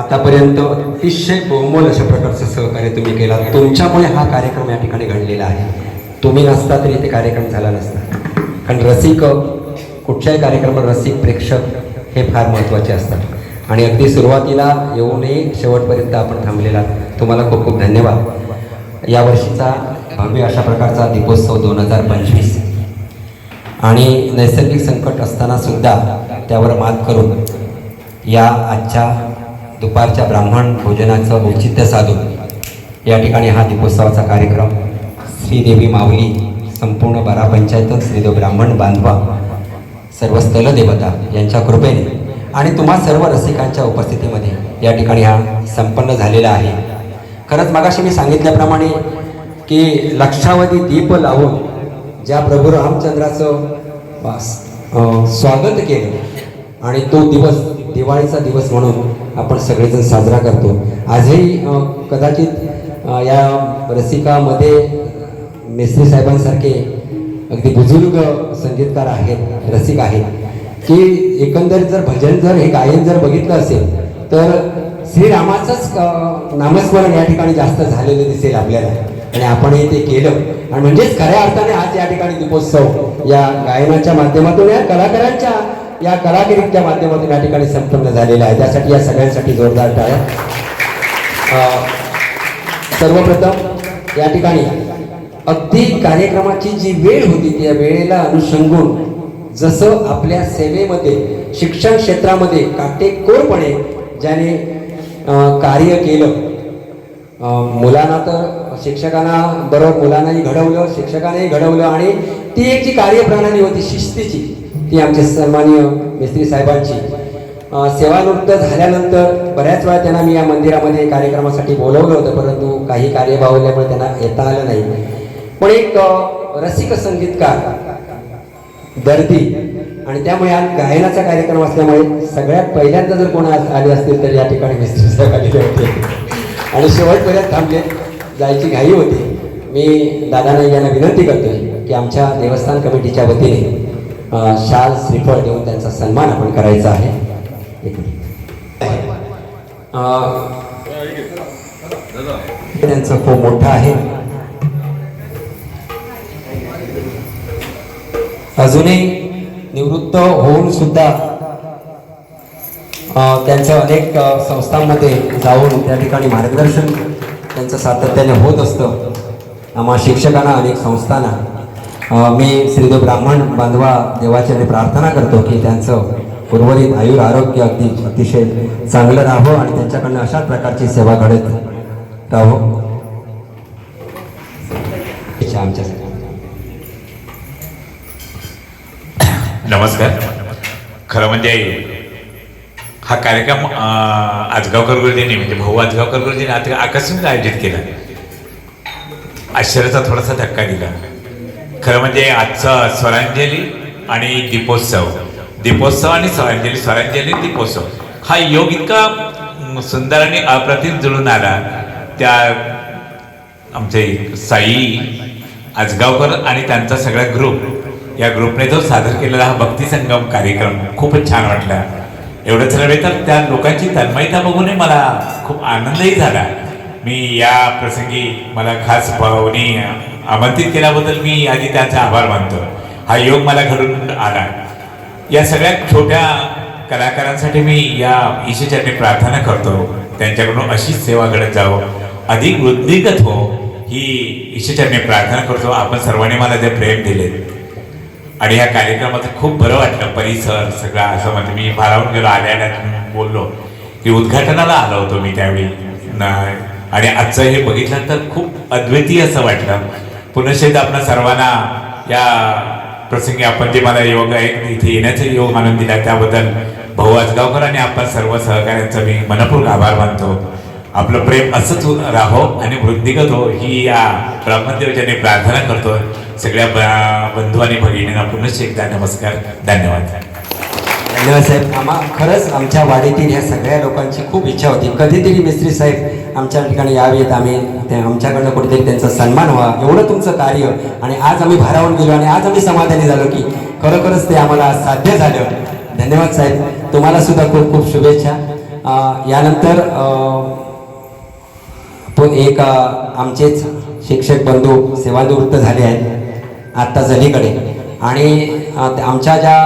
आतापर्यंत अतिशय बहुमोल अशा प्रकारचं सहकार्य तुम्ही केला. तुमच्यामुळे हा कार्यक्रम या ठिकाणी घडलेला आहे. तुम्ही नसता तरी इथे कार्यक्रम झाला नसता. कारण रसिक कुठच्याही कार्यक्रमात रसिक प्रेक्षक हे फार महत्त्वाचे असतात. आणि अगदी सुरुवातीला येऊनही शेवटपर्यंत आपण थांबलेला तुम्हाला खूप खूप धन्यवाद. यावर्षीचा भव्य अशा प्रकारचा दीपोत्सव दोन हजार पंचवीस. आणि नैसर्गिक संकट असताना सुद्धा त्यावर मात करून या आजच्या दुपारच्या ब्राह्मण भोजनाचं औचित्य साधून या ठिकाणी हा दीपोत्सवाचा कार्यक्रम श्रीदेवी माऊली संपूर्ण बारा पंचायत श्रीदेव ब्राह्मण बांधवा सर्व स्थल देवता यांच्या कृपेने आणि तुम्हा सर्व रसिकांच्या उपस्थितीमध्ये या ठिकाणी हा संपन्न झालेला आहे. खरंच मागाशी मी सांगितल्याप्रमाणे की लक्षावधी दीप लावून ज्या प्रभू रामचंद्राचं स्वागत केलं आणि तो दिवस दिवाळीचा दिवस म्हणून आपण सगळेजण साजरा करतो. आजही कदाचित या रसिकामध्ये मेस्त्री साहेबांसारखे अगदी बुजुर्ग संगीतकार आहेत रसिक आहेत की एकंदरीत जर भजन जर हे गायन जर बघितलं असेल तर श्रीरामाचंच नामस्मरण या ठिकाणी जास्त झालेलं दिसेल आपल्याला. आणि आपणही ते केलं. आणि म्हणजेच खऱ्या अर्थाने आज या ठिकाणी दीपोत्सव या गायनाच्या माध्यमातून या कलाकारांच्या या कलागिरीच्या माध्यमातून या ठिकाणी संपन्न झालेला आहे त्यासाठी या सगळ्यांसाठी जोरदार टाळ्या. सर्वप्रथम या ठिकाणी अगदी कार्यक्रमाची जी वेळ होती त्या वेळेला अनुषंगून जसं आपल्या सेवेमध्ये शिक्षण क्षेत्रामध्ये काटेकोरपणे ज्याने कार्य केलं मुलांना तर शिक्षकांना बरोबर मुलांनाही घडवलं शिक्षकांनाही घडवलं आणि ती एक जी कार्यप्रणाली होती शिस्तीची ती आमच्या सन्माननीय मिस्त्री साहेबांची. सेवानिवृत्त झाल्यानंतर बऱ्याच वेळा त्यांना मी या मंदिरामध्ये कार्यक्रमासाठी बोलवलं होतं परंतु काही कार्य बावल्यामुळे त्यांना येता आलं नाही. पण एक रसिक संगीतकार दर्दी आणि त्यामुळे आज गायनाचा कार्यक्रम असल्यामुळे सगळ्यात पहिल्यांदा जर कोण आज आले असतील तर या ठिकाणी मिस्त्री साहेब आलेले होते. आणि शेवटपर्यंत थांबले जायची घाई होती. मी दादांना यांना विनंती करतोय की आमच्या देवस्थान कमिटीच्या वतीने शाल श्रीफळ देऊन त्यांचा सन्मान आपण करायचा आहे. त्यांचं खूप मोठं आहे. अजूनही निवृत्त होऊन सुद्धा त्यांच्या त्यांचं अनेक संस्थांमध्ये जाऊन त्या ठिकाणी मार्गदर्शन त्यांचं सातत्याने होत असतं. आम्हा शिक्षकांना अनेक संस्थांना मी श्रीदेव ब्राह्मण बांधवा देवाची आणि प्रार्थना करतो की त्यांचं उर्वरित आयुर आरोग्य अगदी अतिशय चांगलं राहावं आणि त्यांच्याकडनं अशाच प्रकारची सेवा घडत राहो आमच्यासाठी नमस्कार. खरं म्हणजे हा कार्यक्रम आजगावकर गुरुजींनी म्हणजे भाऊ आजगावकर गुरुजींनी आता आकस्मिक आयोजित केला. आश्चर्याचा थोडासा धक्का दिला. खरं म्हणजे आजचं स्वरांजली आणि दीपोत्सव. दीपोत्सव आणि स्वरांजली स्वरांजली दीपोत्सव. हा योग इतका सुंदर आणि अप्रतिम जुळून आला. त्या आमचे साई आजगावकर आणि त्यांचा सगळा ग्रुप या ग्रुपने जो सादर केलेला हा भक्ती संगम कार्यक्रम खूपच छान वाटला. एवढंच नव्हे तर त्या लोकांची तन्मयता बघूनही मला खूप आनंदही झाला. मी या प्रसंगी मला खास भावनी आमंत्रित केल्याबद्दल मी आधी त्यांचा आभार मानतो. हा योग मला घडून आला. या सगळ्या छोट्या कलाकारांसाठी मी या ईश्वरचरणी प्रार्थना करतो. त्यांच्याकडून अशीच सेवा घडत जावं. अधिक वृद्धिगत हो ही ईश्वरचरणी प्रार्थना करतो. आपण सर्वांनी मला जे प्रेम दिले. आणि या कार्यक्रमात खूप बरं वाटलं. परिसर सगळा असं म्हणजे मी भारावून गेलो आल्याला बोललो की उद्घाटनाला आलो होतो मी त्यावेळी. आणि आजचं हे बघितलं तर खूप अद्वितीय असं वाटलं. पुनश्च आपल्या सर्वांना या प्रसंगी आपण जे मला योग आहे इथे येण्याचा योग मानून दिला त्याबद्दल भाऊ आजगावकर आणि आपण सर्व सहकार्यांचा मी मनपूर्वक आभार मानतो. आपलं प्रेम असंच राहो आणि वृद्धिगत हो ही या ब्राह्मणदेवच्याने प्रार्थना करतो. सगळ्या ब- बंधू आणि भगिनींना पुनश्च एकदा नमस्कार धन्यवाद. धन्यवाद साहेब. आम्हा खरंच आमच्या वाडीतील ह्या सगळ्या लोकांची खूप इच्छा होती. कधीतरी मिस्त्री साहेब आमच्या ठिकाणी यावेत आम्ही ते आमच्याकडनं कुठेतरी त्यांचा सन्मान व्हा. एवढं तुमचं कार्य. आणि आज आम्ही भारावून गेलो आणि आज आम्ही समाधानी झालो की खरोखरच ते आम्हाला साध्य झालं. धन्यवाद साहेब. तुम्हाला सुद्धा खूप खूप शुभेच्छा. यानंतर पण एक आमचेच शिक्षक बंधू सेवानिवृत्त झाले आहेत. आत्ता जलीकडे आणि आमच्या ज्या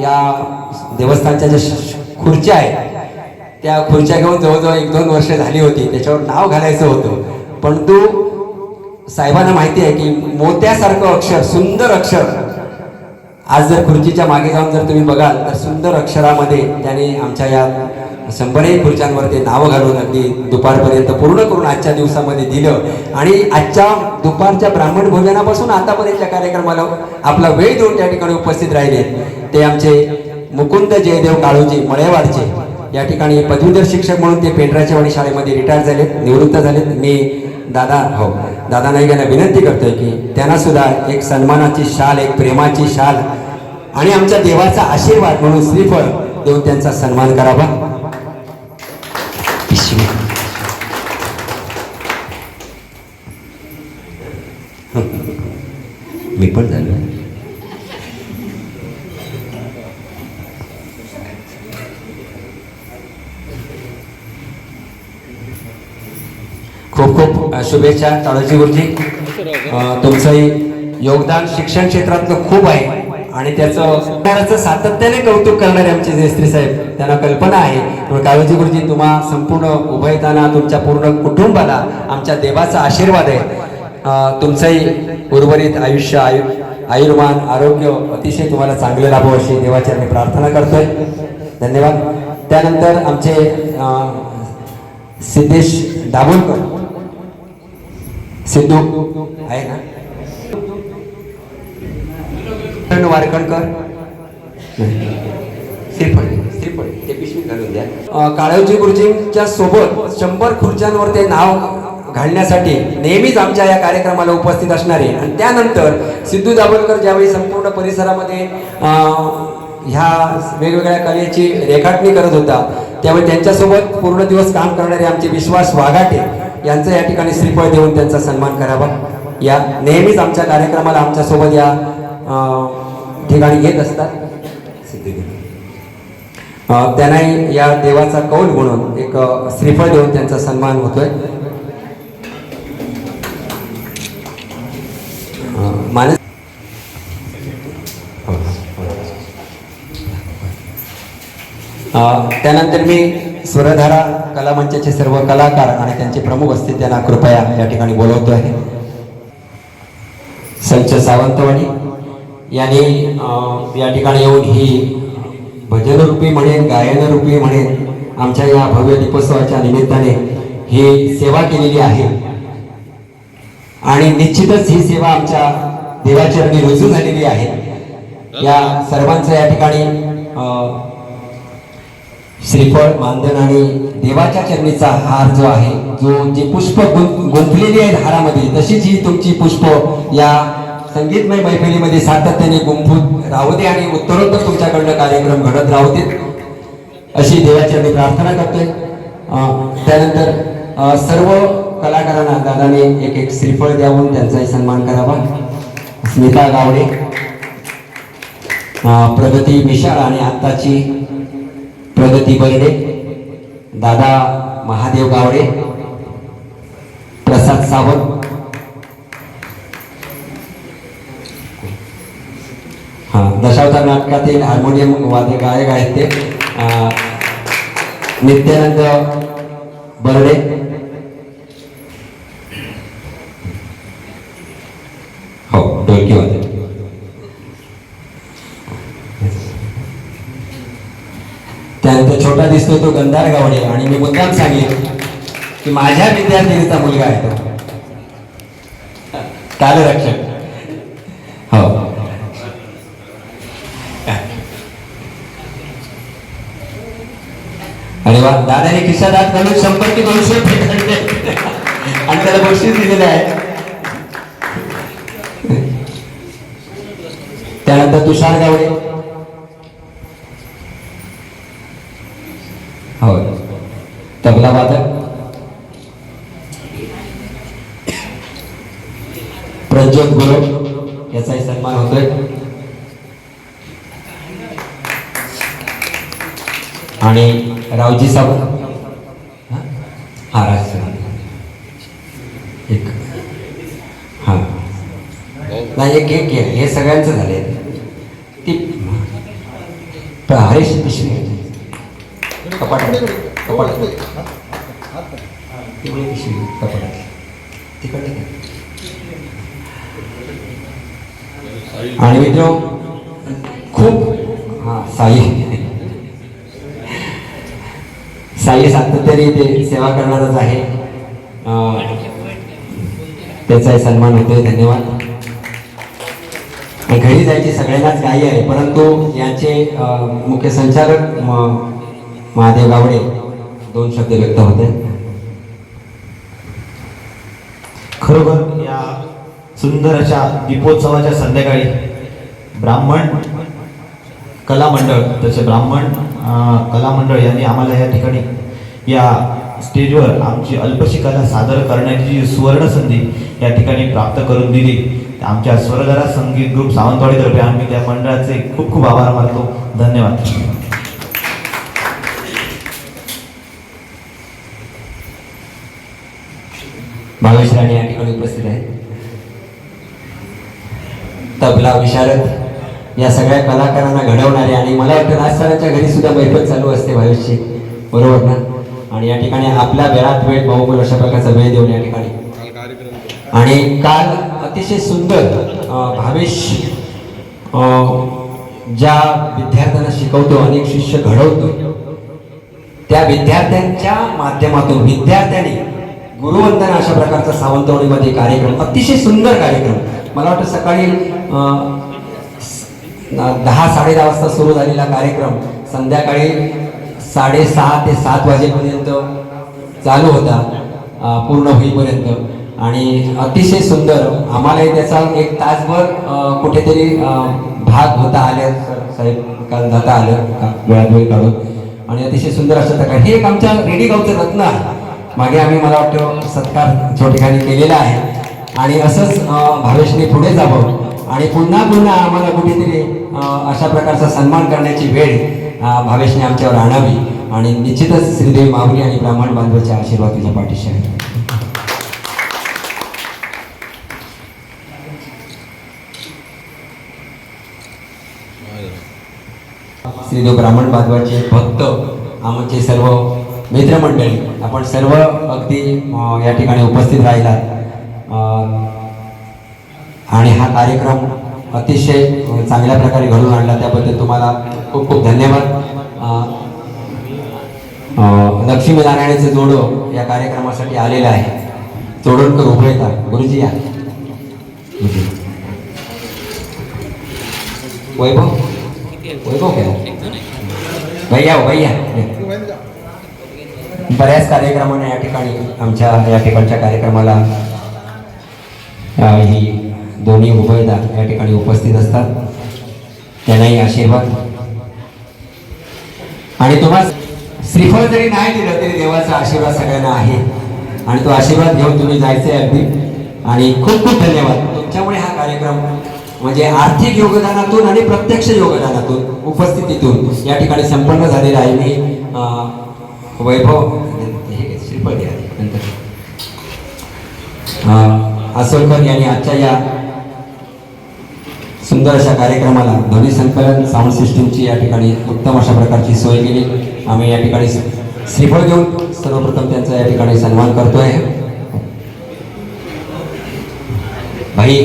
या देवस्थानच्या ज्या खुर्च्या आहेत त्या खुर्च्या घेऊन जवळजवळ एक दोन वर्ष झाली होती. त्याच्यावर नाव घालायचं होतं. परंतु साहेबांना माहिती आहे की मोत्यासारखं अक्षर सुंदर अक्षर. आज जर खुर्चीच्या मागे जाऊन जर तुम्ही बघाल तर सुंदर अक्षरामध्ये त्याने आमच्या या शंभरही खुर्च्यांवर ते नावं घालून अगदी दुपारपर्यंत पूर्ण करून आजच्या दिवसामध्ये दिलं. आणि आजच्या दुपारच्या ब्राह्मण भोजनापासून आतापर्यंतच्या कार्यक्रमाला आपला वेळ देऊन त्या ठिकाणी उपस्थित राहिले. ते आमचे मुकुंद जयदेव काळूजी मळेवाडचे. या ठिकाणी पदवीधर शिक्षक म्हणून ते पेंड्राच्यावाडी शाळेमध्ये रिटायर झालेत निवृत्त झालेत मी दादा हो. दादा नाईक यांना विनंती करतोय की त्यांना सुद्धा एक सन्मानाची शाल एक प्रेमाची शाल आणि आमच्या देवाचा आशीर्वाद म्हणून श्रीफळ देऊन त्यांचा सन्मान करावा मी पण झालो खूप खूप अ, शुभेच्छा ताळोजी गुरुजी. तुमचंही योगदान शिक्षण क्षेत्रातलं खूप आहे आणि त्याचं त्याचं सातत्याने कौतुक करणारे आमचे जयश्री साहेब त्यांना कल्पना आहे. काळोजी गुरुजी तुम्हा संपूर्ण उभयताना तुमच्या पूर्ण कुटुंबाला आमच्या देवाचा आशीर्वाद आहे. तुमचंही उर्वरित आयुष्य आयु आयुर्मान आरोग्य अतिशय तुम्हाला चांगले लाभो अशी देवाची आम्ही प्रार्थना करतोय. धन्यवाद. त्यानंतर आमचे सिद्धेश दाभोलकर. सिद्धू आहे ना वारकणकर. श्रीफळ श्रीफळ ते पिशवी घालून द्या. अं, काळोजी गुरुजींच्या सोबत शंभर खुर्च्यांवर ते नाव घालण्यासाठी नेहमीच आमच्या या कार्यक्रमाला उपस्थित असणारे. आणि त्यानंतर सिद्धू दाभोलकर ज्यावेळी संपूर्ण परिसरामध्ये ह्या वेगवेगळ्या कलेची रेखाटणी करत होता त्यावेळी त्यांच्यासोबत पूर्ण दिवस काम करणारे आमचे विश्वास वाघाटे यांचं या ठिकाणी श्रीफळ देऊन त्यांचा सन्मान करावा. या नेहमीच आमच्या कार्यक्रमाला आमच्यासोबत या अं, ठिकाणी येत असतात. त्यांनाही या देवाचा कौल म्हणून एक श्रीफळ देऊन त्यांचा सन्मान होतोय. त्यानंतर मी स्वरधारा कलामंचाचे सर्व कलाकार आणि त्यांचे प्रमुख असतील त्यांना कृपया या ठिकाणी बोलवतो आहे. संच सावंतवाणी यांनी या ठिकाणी येऊन ही भजनरूपी म्हणेन गायनरूपी म्हणेन आमच्या या भव्य दीपोत्सवाच्या निमित्ताने ही सेवा केलेली आहे. आणि निश्चितच ही सेवा आमच्या देवाचरणी रुजू झालेली आहे. या सर्वांचं या ठिकाणी श्रीफळ मानधन आणि देवाच्या चरणीचा हार जो आहे जो जी पुष्प गुं- गुंफलेली आहेत हारामध्ये तशीच ही तुमची पुष्प या संगीतमय मैफिलीमध्ये सातत्याने गुंफून राहू दे आणि उत्तरोत्तर तुमच्याकडनं कार्यक्रम घडत राहू देत अशी देवाच्या मी प्रार्थना करतोय. त्यानंतर सर्व कलाकारांना दादाने एक एक श्रीफळ द्यावून त्यांचाही सन्मान करावा. स्मिता गावडे प्रगती विशाळ आणि आत्ताची प्रगती बर्डे दादा महादेव गावडे प्रसाद सावंत. हा दशावतार नाटकातील हार्मोनियम वाद्य गायक आहेत ते. नित्यानंद बर्डे. हो ढोलकी वादक त्यानंतर छोटा दिसतो तो गंधार गावडे. आणि मी मुद्दाम सांगेन की माझ्या विद्यार्थिनीचा मुलगा आहे तो. कालरक्षक हो. अरे वा दादाने खिशात हात घालून शंभर की दोनशे आणि त्याला बक्षीस दिलेलं आहे. त्यानंतर तुषार गावडे. हो. तबला वादक. प्रज्योत गुरु. याचाही सन्मान होतोय. आणि रावजी साहेब हा? राज एक. हा. नाही एक हे सगळ्यांचं झाले. ती हरीश पिशवी कपाट कपाट तिकडे पिशवी कपाटात. तिकडे घे. आणि मित्र खूप हा साई. साई सातत्याने ते सेवा करणारच आहे. त्याचाही सन्मान होतोय धन्यवाद. घरी जायची सगळ्यांनाच घाई आहे परंतु यांचे मुख्य संचालक महादेव गावडे दोन शब्द व्यक्त होते. खरोखर या सुंदर अशा दीपोत्सवाच्या संध्याकाळी ब्राह्मण कला मंडळ तसे ब्राह्मण कला मंडळ यांनी आम्हाला या ठिकाणी या स्टेजवर आमची अल्पशी कला सादर करण्याची जी सुवर्ण संधी या ठिकाणी प्राप्त करून दिली आमच्या स्वरधारा संगीत ग्रुप सावंतवाडीतर्फे आम्ही त्या मंडळाचे खूप खूप आभार मानतो. धन्यवाद. भावेश राणे या ठिकाणी उपस्थित आहेत. तबला विशारद या सगळ्या कलाकारांना घडवणारे आणि मला वाटतं राजस्थानाच्या घरी सुद्धा बैठक चालू असते भावेशची बरोबर ना? आणि या ठिकाणी आपल्या वेळात वेळ बहुमोल अशा प्रकारचा वेळ देऊन या ठिकाणी. आणि काल अतिशय सुंदर भावेश ज्या विद्यार्थ्यांना शिकवतो अनेक शिष्य घडवतो त्या विद्यार्थ्यांच्या माध्यमातून विद्यार्थ्यांनी गुरुवंदना अशा प्रकारचा सावंतवाडीमध्ये कार्यक्रम अतिशय सुंदर कार्यक्रम. मला वाटतं सकाळी दहा साडे दहा वाजता सुरू झालेला कार्यक्रम संध्याकाळी साडेसहा ते सात वाजेपर्यंत चालू होता पूर्ण होईपर्यंत. आणि अतिशय सुंदर आम्हालाही त्याचा एक तासभर कुठेतरी भाग होता आले साहेब काल जाता आलं का- वेळात वेळ काढून. आणि अतिशय सुंदर असं प्रकारे हे एक आमच्या रेडी गावचं रत्न आहे. मागे आम्ही मला वाटतं सत्कार जो ठिकाणी केलेला आहे. आणि असंच भावेशने पुढे जावं आणि पुन्हा पुन्हा आम्हाला कुठेतरी अशा प्रकारचा सन्मान करण्याची वेळ भावेशने आमच्यावर आणावी. आणि निश्चितच श्रीदेवी माऊली आणि ब्राह्मण बांधवाच्या आशीर्वाद तुझ्या पाठीशी आहे श्रीदेव ब्राह्मण बांधवाचे भक्त आमचे सर्व मित्रमंडळी आपण सर्व अगदी या ठिकाणी उपस्थित राहिलात. आणि हा कार्यक्रम अतिशय चांगल्या प्रकारे घडून आणला. त्याबद्दल तुम्हाला खूप खूप धन्यवाद. अं, लक्ष्मीनारायणाचे जोडो या कार्यक्रमासाठी आलेलं आहे. चोडणकर उभे गुरुजी या. वैभव? वैभव केला. भैया हो, भैया. बऱ्याच कार्यक्रमांना या ठिकाणी आमच्या या ठिकाणच्या कार्यक्रमाला ही दोन्ही उभयदा या ठिकाणी उपस्थित असतात. त्यांनाही आशीर्वाद. आणि तुम्हा श्रीफळ जरी नाही दिलं तरी देवाचा आशीर्वाद सगळ्यांना आहे. आणि तो आशीर्वाद घेऊन तुम्ही जायचे अगदी. आणि खूप खूप धन्यवाद. तुमच्यामुळे हा कार्यक्रम म्हणजे आर्थिक योगदानातून आणि प्रत्यक्ष योगदानातून उपस्थितीतून या ठिकाणी संपन्न झालेला आहे. मी वैभव पहिले घे, नंतर. अं, आसोलकर यांनी आजच्या या सुंदर अशा कार्यक्रमाला ध्वनी संकलन साऊंड सिस्टीमची या ठिकाणी उत्तम अशा प्रकारची सोय केली. आम्ही या ठिकाणी श्रीफळ घेऊन सर्वप्रथम त्यांचा या ठिकाणी सन्मान करतोय. भाई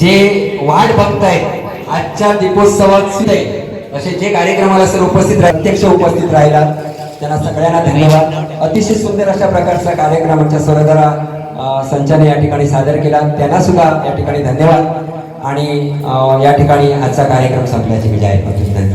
जे वाट बघतायत आजच्या दीपोत्सवात सुद्धा असे जे कार्यक्रमाला सर उपस्थित प्रत्यक्ष उपस्थित राहिला त्यांना सगळ्यांना धन्यवाद. अतिशय सुंदर अशा प्रकारचा कार्यक्रम आमच्या स्वरधारा संचाने या ठिकाणी सादर केला. त्यांना सुद्धा या ठिकाणी धन्यवाद. आणि या ठिकाणी आजचा कार्यक्रम संपल्याची मी जाहीर करतो धन्यवाद.